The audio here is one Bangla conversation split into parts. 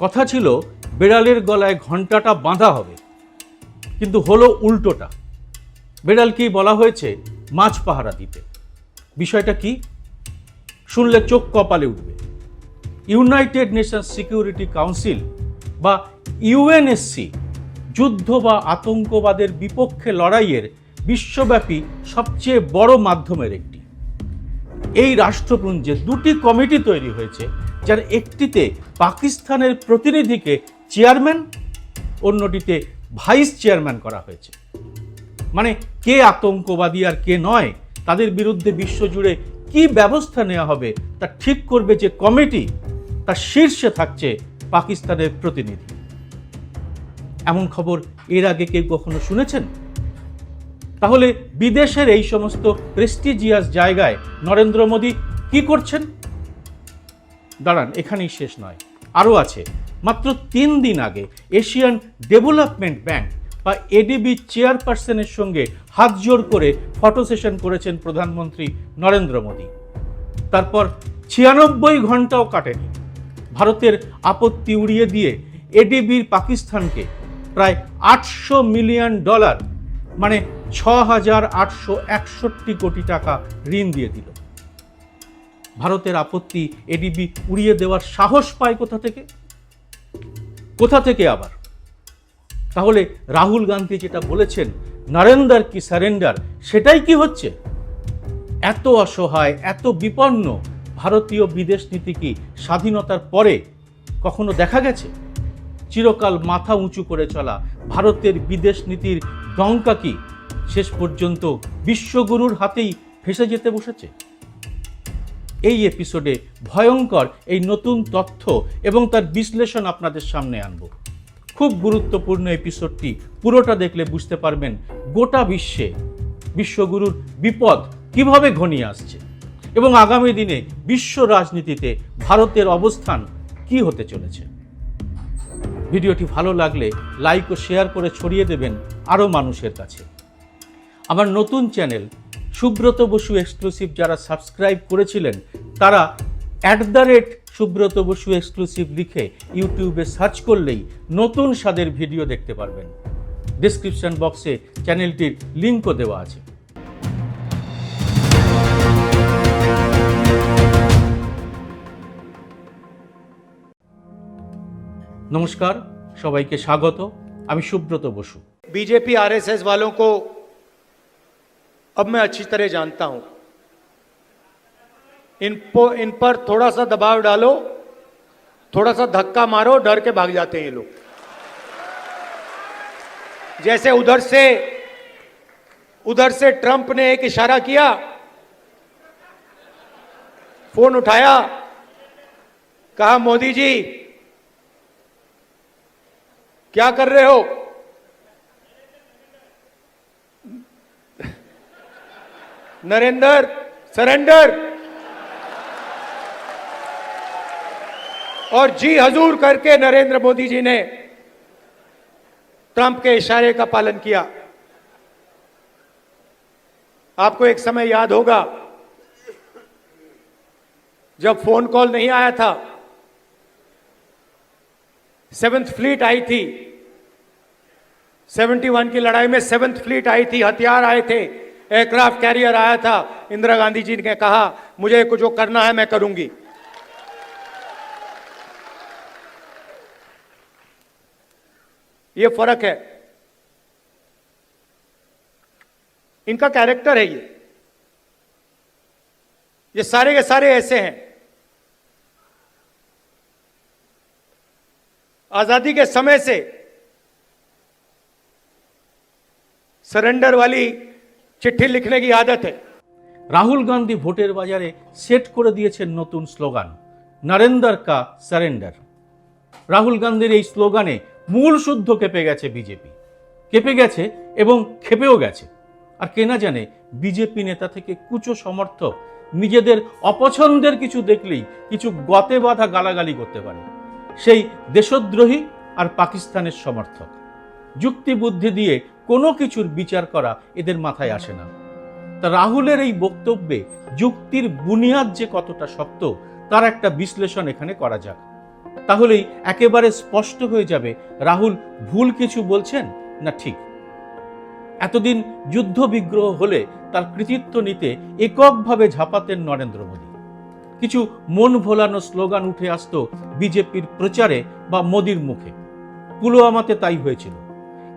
কথা ছিল, বেড়ালের গলায় ঘন্টাটা বাঁধা হবে, কিন্তু হলো উল্টোটা। বেড়ালকেই বলা হয়েছে? মাছ পাহারা দিতে। বিষয়টা কি? শুনলে চোখ কপালে উঠবে। ইউনাইটেড নেশনস সিকিউরিটি কাউন্সিল বা ইউএনএসসি যুদ্ধ বা আতঙ্কবাদের বিপক্ষে লড়াইয়ের বিশ্বব্যাপী সবচেয়ে বড় মাধ্যমের একটি। এই রাষ্ট্রপুঞ্জে দুটি কমিটি তৈরি হয়েছে যার একটিতে পাকিস্তানের প্রতিনিধিকে চেয়ারম্যান, অন্যটিতে ভাইস চেয়ারম্যান করা হয়েছে। মানে কে আতঙ্কবাদী আর কে নয়, তাদের বিরুদ্ধে বিশ্বজুড়ে কি ব্যবস্থা নেওয়া হবে, তা ঠিক করবে যে কমিটি তার শীর্ষে থাকছে পাকিস্তানের প্রতিনিধি। এমন খবর এর আগে কেউ কখনো শুনেছেন? তাহলে বিদেশের এই সমস্ত প্রেস্টিজিয়াস জায়গায় নরেন্দ্র মোদী কি করছেন? দাঁড়ান, এখানেই শেষ নয়। আরও আছে, মাত্র তিন দিন আগে এশিয়ান ডেভেলপমেন্ট ব্যাংক বা এডিবি চেয়ারপারসনের সঙ্গে হাত জোড় করে ফটো সেশন করেছেন প্রধানমন্ত্রী নরেন্দ্র মোদী। তারপর ছিয়ানব্বই ঘন্টাও কাটেনি। ভারতের আপত্তি উড়িয়ে দিয়ে এডিবির পাকিস্তানকে প্রায় আটশো মিলিয়ন ডলার মানে ছ হাজার আটশো একষট্টি কোটি টাকা ঋণ দিয়ে দিল। ভারতের আপত্তি এডিবি উড়িয়ে দেওয়ার সাহস পায় কোথা থেকে? কোথা থেকে আবার? তাহলে রাহুল গান্ধী যেটা বলেছেন, নরেন্দার কি সারেন্ডার? সেটাই কি হচ্ছে? এত অসহায়, এত বিপন্ন ভারতীয় বিদেশ নীতি কি স্বাধীনতার পরে কখনো দেখা গেছে? চিরকাল মাথা উঁচু করে চলা ভারতের বিদেশ নীতির ডঙ্কা কি? শেষ পর্যন্ত বিশ্বগুরুর হাতেই ফেসে যেতে বসেছে? এই এপিসোডে ভয়ঙ্কর এই নতুন তথ্য এবং তার বিশ্লেষণ আপনাদের সামনে আনব। খুব গুরুত্বপূর্ণ এপিসোডটি পুরোটা দেখলে বুঝতে পারবেন গোটা বিশ্বে বিশ্বগুরুর বিপদ কীভাবে ঘনিয়ে আসছে এবং আগামী দিনে বিশ্ব রাজনীতিতে ভারতের অবস্থান কি হতে চলেছে। ভিডিওটি ভালো লাগলে লাইক ও শেয়ার করে ছড়িয়ে দেবেন আরও মানুষের কাছে। আমার নতুন চ্যানেল সুব্রত বসু এক্সক্লুসিভ যারা সাবস্ক্রাইব করেছিলেন তারা at the rate Subrata Basu exclusive লিখে ইউটিউবে সার্চ করলেই নতুন স্বাদের ভিডিও দেখতে পারবেন ডিসক্রিপশন বক্সে চ্যানেলটির লিঙ্কও দেওয়া আছে নমস্কার সবাইকে স্বাগত আমি সুব্রত বসু बीजेपी आरएसएस वालों को अब मैं अच्छी तरह जानता हूँ। इन इन पर थोड़ा सा दबाव डालो, थोड़ा सा धक्का मारो, डर के भाग जाते हैं ये लोग। जैसे उधर से उधर से ट्रंप ने एक इशारा किया, फ़ोन उठाया, कहा, मोदी जी, क्या कर रहे हो? नरेंद्र, सरेंडर। और जी हजूर करके नरेंद्र मोदी जी ने ट्रंप के इशारे का पालन किया। आपको एक समय याद होगा, जब फ़ोन कॉल नहीं आया था सेवेंथ फ्लीट आई थी। 71 की लड़ाई में सेवेंथ फ्लीट आई थी, हथियार आए थे। एयरक्राफ्ट कैरियर आया था। इंदिरा गांधी जी ने कहा मुझे कुछ जो करना है, मैं करूँगी। ये फ़र्क है। इनका कैरेक्टर है ये। ये सारे के सारे ऐसे हैं। आज़ादी के समय से सरेंडर वाली চিঠি লিখনে কি আদত? রাহুল গান্ধী ভোটের বাজারে সেট করে দিয়েছেন নতুন স্লোগান, নরেন্দর কা সারেন্ডার। রাহুল গান্ধীর এই স্লোগানে মূল শুদ্ধ কেঁপে গেছে বিজেপি। কেঁপে গেছে এবং খেপেও গেছে। আর কেনা জানে, বিজেপি নেতা থেকে কুচো সমর্থক নিজেদের অপছন্দের কিছু দেখলেই কিছু গতে বাধা গালাগালি করতে পারে। সেই দেশদ্রোহী আর পাকিস্তানের সমর্থক। যুক্তি বুদ্ধি দিয়ে কোনো কিছুর বিচার করা এদের মাথায় আসে না। তা রাহুলের এই বক্তব্যে যুক্তির বুনিয়াদ যে কতটা শক্ত, তার একটা বিশ্লেষণ এখানে করা যাক। তাহলেই একেবারে স্পষ্ট হয়ে যাবে রাহুল ভুল কিছু বলছেন না ঠিক। এতদিন যুদ্ধ বিগ্রহ হলে তার কৃতিত্ব নিতে এককভাবে ঝাঁপাতেন নরেন্দ্র মোদী। কিছু মন ভোলানো স্লোগান উঠে আসত বিজেপির প্রচারে বা মোদির মুখে। পুলওয়ামাতে তাই হয়েছিল।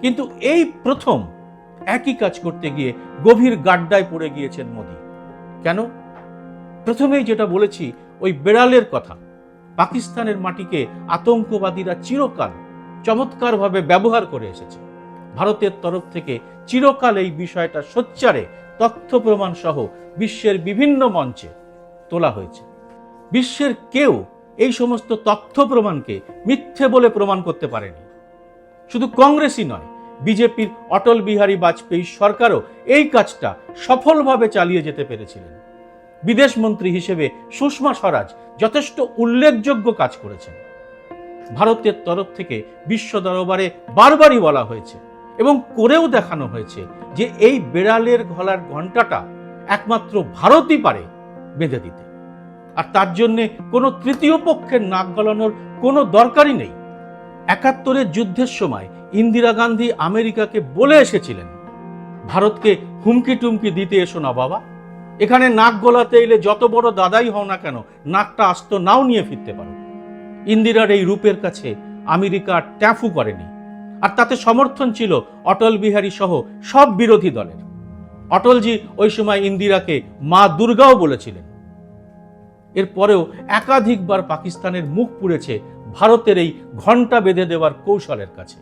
কিন্তু এই প্রথম একই কাজ করতে গিয়ে গভীর গাড্ডায় পড়ে গিয়েছেন মোদী। কেন? প্রথমেই যেটা বলেছি, ওই বেড়ালের কথা। পাকিস্তানের মাটিকে আতঙ্কবাদীরা চিরকাল চমৎকারভাবে ব্যবহার করে এসেছে। ভারতের তরফ থেকে চিরকাল এই বিষয়টা সোচ্চারে তথ্য প্রমাণ সহ বিশ্বের বিভিন্ন মঞ্চে তোলা হয়েছে। বিশ্বের কেউ এই সমস্ত তথ্য প্রমাণকে মিথ্যে বলে প্রমাণ করতে পারেনি। শুধু কংগ্রেসই নয়, বিজেপির অটল বিহারী বাজপেয়ী সরকারও এই কাজটা সফলভাবে চালিয়ে যেতে পেরেছিলেন। বিদেশ মন্ত্রী হিসেবে সুষমা স্বরাজ যথেষ্ট উল্লেখযোগ্য কাজ করেছেন। ভারতের তরফ থেকে বিশ্ব দরবারে বারবারই বলা হয়েছে এবং করেও দেখানো হয়েছে যে এই বেড়ালের গলার ঘণ্টাটা একমাত্র ভারতই পারে বেঁধে দিতে। আর তার জন্যে কোনো তৃতীয় পক্ষের নাক গলানোর কোনো দরকারই নেই। একাত্তরের যুদ্ধের সময় ইন্দিরা গান্ধী আমেরিকাকে বলে এসেছিলেন, ভারতকে হুমকি টুমকি দিতে এসো না বাবা। এখানে নাক গলাতে এলে যত বড় দাদাই হও না কেন, নাকটা আস্ত নাও নিয়ে ফিরতে পারো। ইন্দিরার এই রূপের কাছে আমেরিকা ট্যাফু করেনি। আর তাতে সমর্থন ছিল অটল বিহারী সহ সব বিরোধী দলের। অটলজি ওই সময় ইন্দিরাকে মা দুর্গাও বলেছিলেন। এরপরেও একাধিকবার পাকিস্তানের মুখ পুড়েছে ভারতের এই ঘণ্টা বেঁধে দেওয়ার কৌশলের কাছে।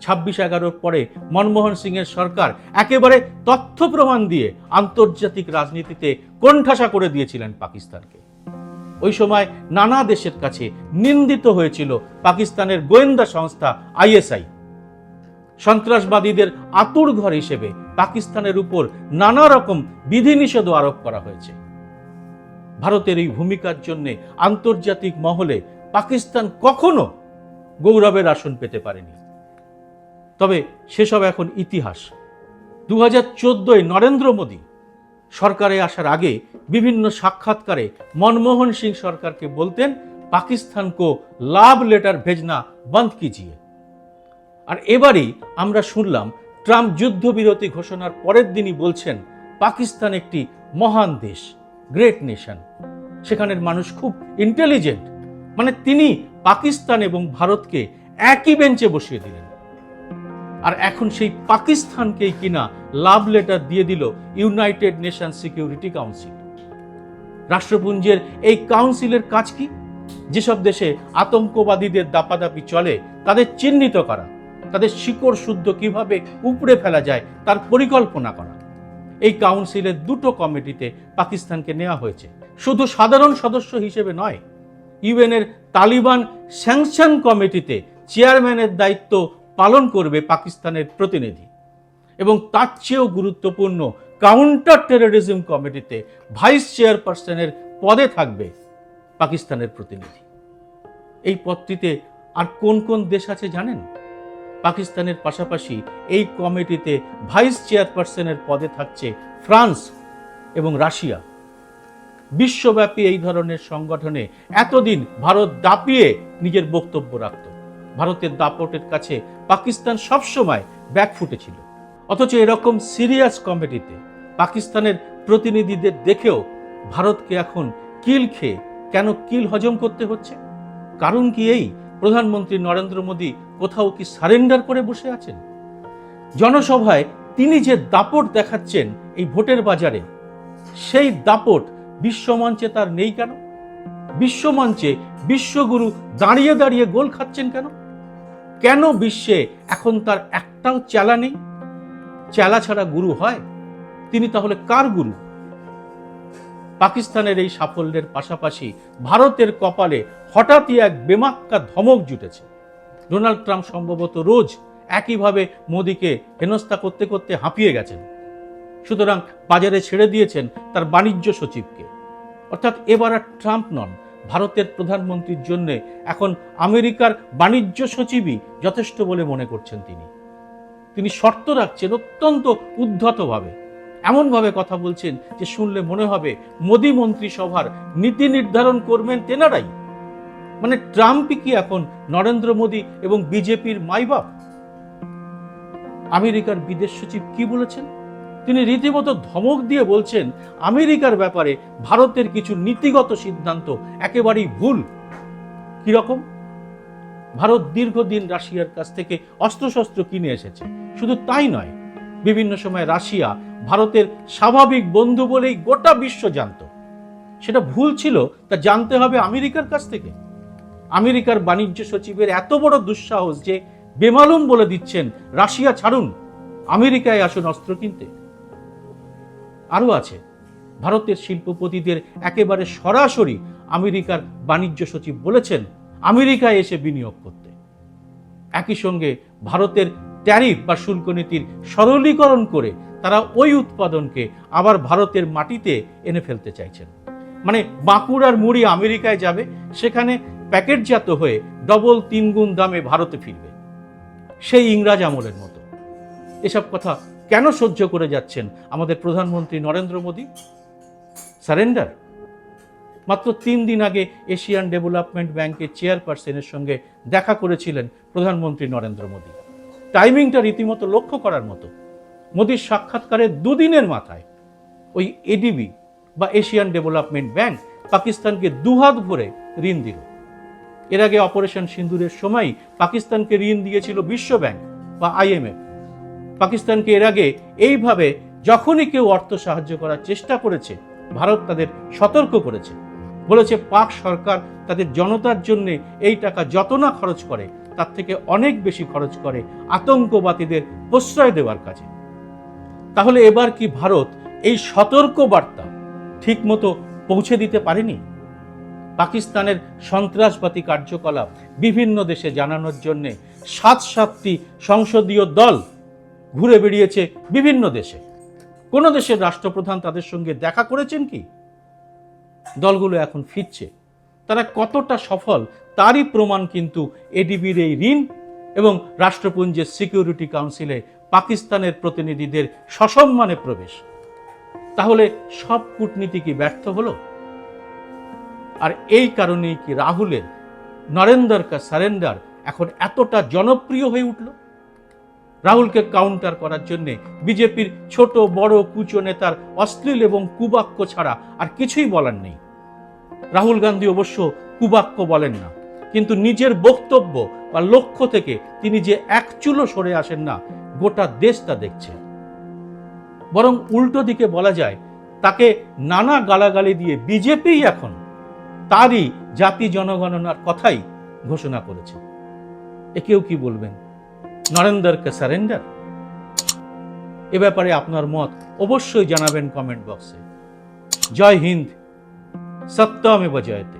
ছাব্বিশ এগারোর পরে মনমোহন সিংয়ের সরকার একেবারে তথ্য প্রমাণ দিয়ে আন্তর্জাতিক রাজনীতিতে কোণঠাসা করে দিয়েছিলেন পাকিস্তানকে। ওই সময় নানা দেশের কাছে নিন্দিত হয়েছিল পাকিস্তানের গোয়েন্দা সংস্থা আইএসআই। সন্ত্রাসবাদীদের আতুর ঘর হিসেবে পাকিস্তানের উপর নানা রকম বিধিনিষেধ আরোপ করা হয়েছে। ভারতের এই ভূমিকার জন্য আন্তর্জাতিক মহলে পাকিস্তান কখনো গৌরবের আসন পেতে পারেনি। তবে সেসব এখন ইতিহাস। দু হাজার চোদ্দোয় নরেন্দ্র মোদী সরকারে আসার আগে বিভিন্ন সাক্ষাৎকারে মনমোহন সিং সরকারকে বলতেন, পাকিস্তান কো লাভ লেটার ভেজনা বন্ধ কিজিয়ে। আর এবারেই আমরা শুনলাম, ট্রাম্প যুদ্ধবিরতি ঘোষণার পরের দিনই বলছেন, পাকিস্তান একটি মহান দেশ, গ্রেট নেশন। সেখানের মানুষ খুব ইন্টেলিজেন্ট মানে তিনি পাকিস্তান এবং ভারতকে একই বেঞ্চে বসিয়ে দিলেন। আর এখন সেই পাকিস্তানকেই কিনা লাভ লেটার দিয়ে দিল ইউনাইটেড নেশন সিকিউরিটি কাউন্সিল। রাষ্ট্রপুঞ্জের এই কাউন্সিলের কাজ কি? যেসব দেশে আতঙ্কবাদীদের দাপাদাপি চলে, তাদের চিহ্নিত করা, তাদের শিকড় শুদ্ধ কীভাবে উপড়ে ফেলা যায়, তার পরিকল্পনা করা। এই কাউন্সিলের দুটো কমিটিতে পাকিস্তানকে নেওয়া হয়েছে। শুধু সাধারণ সদস্য হিসেবে নয় ইউএনের তালিবান স্যাংশন কমিটিতে চেয়ারম্যানের দায়িত্ব পালন করবে পাকিস্তানের প্রতিনিধি। এবং তার চেয়েও গুরুত্বপূর্ণ কাউন্টার টেরোরিজম কমিটিতে ভাইস চেয়ারপারসনের পদে থাকবে পাকিস্তানের প্রতিনিধি। এই পদটিতে আর কোন কোন দেশ আছে জানেন? পাকিস্তানের পাশাপাশি এই কমিটিতে ভাইস চেয়ারপারসনের পদে থাকছে ফ্রান্স এবং রাশিয়া। বিশ্বব্যাপী এই ধরনের সংগঠনে এতদিন ভারত দাপিয়ে নিজের বক্তব্য রাখত। ভারতের দাপটের কাছে পাকিস্তান সবসময় ব্যাকফুটে ছিল। অথচ এরকম সিরিয়াস কমিটিতে পাকিস্তানের প্রতিনিধিদের দেখেও ভারতকে এখন কিল খেয়ে কেন কিল হজম করতে হচ্ছে? কারণ কি এই? প্রধানমন্ত্রী নরেন্দ্র মোদী কোথাও কি সারেন্ডার করে বসে আছেন? জনসভায় তিনি যে দাপট দেখাচ্ছেন এই ভোটের বাজারে, সেই দাপট বিশ্বমঞ্চে তার নেই কেন? বিশ্বমঞ্চে বিশ্বগুরু দাঁড়িয়ে দাঁড়িয়ে গোল খাচ্ছেন কেন? কেন বিশ্বে এখন তার একটাও চেলা নেই? চেলা ছাড়া গুরু হয়? তিনি তাহলে কার গুরু? পাকিস্তানের এই সাফল্যের পাশাপাশি ভারতের কপালে হঠাৎই এক বেমাক্কা ধমক জুটেছে। ডোনাল্ড ট্রাম্প সম্ভবত রোজ একইভাবে মোদীকে হেনস্থা করতে করতে হাঁপিয়ে গেছেন। সুতরাং বাজারে ছেড়ে দিয়েছেন তার বাণিজ্য সচিবকে। অর্থাৎ এবার আর ট্রাম্প নন, ভারতের প্রধানমন্ত্রীর জন্য এখন আমেরিকার বাণিজ্য সচিবই যথেষ্ট বলে মনে করছেন তিনি। তিনি শর্ত রাখছেন অত্যন্ত উদ্ধতভাবে। এমনভাবে কথা বলছেন যে শুনলে মনে হবে মোদী মন্ত্রিসভার নীতি নির্ধারণ করবেন তেনারাই। মানে ট্রাম্পই কি এখন নরেন্দ্র মোদী এবং বিজেপির মাইবাপ? আমেরিকার বিদেশ সচিব কি বলেছেন? তিনি রীতিমতো ধমক দিয়ে বলছেন, আমেরিকার ব্যাপারে ভারতের কিছু নীতিগত সিদ্ধান্ত একেবারেই ভুল। কীরকম? ভারত দীর্ঘদিন রাশিয়ার কাছ থেকে অস্ত্রশস্ত্র কিনে এসেছে। শুধু তাই নয়, বিভিন্ন সময় রাশিয়া ভারতের স্বাভাবিক বন্ধু বলেই গোটা বিশ্ব জানত। সেটা ভুল ছিল, তা জানতে হবে আমেরিকার কাছ থেকে। আমেরিকার বাণিজ্য সচিবের এত বড় দুঃসাহস যে বেমালুম বলে দিচ্ছেন, রাশিয়া ছাড়ুন, আমেরিকায় আসুন অস্ত্র কিনতে। আরও আছে। ভারতের শিল্পপতিদের একেবারে সরাসরি আমেরিকার বাণিজ্য সচিব বলেছেন, আমেরিকায় এসে বিনিয়োগ করতে। একই সঙ্গে ভারতের ট্যারিফ বা শুল্ক নীতির সরলীকরণ করে তারা ওই উৎপাদনকে আবার ভারতের মাটিতে এনে ফেলতে চাইছেন। মানে বাঁকুড়ার মুড়ি আমেরিকায় যাবে, সেখানে প্যাকেটজাত হয়ে ডবল তিনগুণ দামে ভারতে ফিরবে। সেই ইংরাজ আমলের মতো। এসব কথা কেন সহ্য করে যাচ্ছেন আমাদের প্রধানমন্ত্রী নরেন্দ্র মোদী? সারেন্ডার মাত্র তিন দিন আগে এশিয়ান ডেভেলপমেন্ট ব্যাংকের চেয়ারপারসনের সঙ্গে দেখা করেছিলেন প্রধানমন্ত্রী নরেন্দ্র মোদী। টাইমিংটা রীতিমতো লক্ষ্য করার মতো। মোদীর সাক্ষাৎকারের দুদিনের মাথায় ওই এডিবি বা এশিয়ান ডেভেলপমেন্ট ব্যাংক পাকিস্তানকে দুহাত ভরে ঋণ দিল। এর আগে অপারেশন সিন্দুরের সময় পাকিস্তানকে ঋণ দিয়েছিল বিশ্ব ব্যাংক বা আইএমএফ। পাকিস্তানকে এর আগে এইভাবে যখনই কেউ অর্থ সাহায্য করার চেষ্টা করেছে, ভারত তাদের সতর্ক করেছে। বলেছে, পাক সরকার তাদের জনতার জন্য এই টাকা যত না খরচ করে, তার থেকে অনেক বেশি খরচ করে আতঙ্কবাদীদের প্রশ্রয় দেওয়ার কাজে। তাহলে এবার কি ভারত এই সতর্ক বার্তা ঠিকমতো পৌঁছে দিতে পারেনি? পাকিস্তানের সন্ত্রাসবাদী কার্যকলাপ বিভিন্ন দেশে জানানোর জন্যে সাত সাতটি সংসদীয় দল ঘুরে বেরিয়েছে বিভিন্ন দেশে। কোনো দেশের রাষ্ট্রপ্রধান তাদের সঙ্গে দেখা করেছেন কি? দলগুলো এখন ফিরছে। তারা কতটা সফল তারই প্রমাণ কিন্তু এডিবির এই ঋণ এবং রাষ্ট্রপুঞ্জের সিকিউরিটি কাউন্সিলে পাকিস্তানের প্রতিনিধিদের সসম্মানে প্রবেশ। তাহলে সব কূটনীতি কি ব্যর্থ হলো? আর এই কারণেই কি রাহুলের নরেন্দ্র কা সারেন্ডার এখন এতটা জনপ্রিয় হয়ে উঠল? রাহুলকে কাউন্টার করার জন্য বিজেপির ছোট, বড়, কুচো নেতার অশ্লীল এবং কুবাক্য ছাড়া আর কিছুই বলার নেই। রাহুল গান্ধী অবশ্য কুবাক্য বলেন না, কিন্তু নিজের বক্তব্য বা লক্ষ্য থেকে তিনি যে এক চুলো সরে আসেন না, গোটা দেশ তা দেখছে। বরং উল্টো দিকে বলা যায়, তাকে নানা গালাগালি দিয়ে বিজেপি এখন তারই জাতি জনগণনার কথাই ঘোষণা করেছে। একেও কি বলবেন? নরেন্দ্রকে সারেন্ডার এ ব্যাপারে আপনার মত অবশ্যই জানাবেন কমেন্ট বক্সে জয় হিন্দ। সত্যমেব জয়তে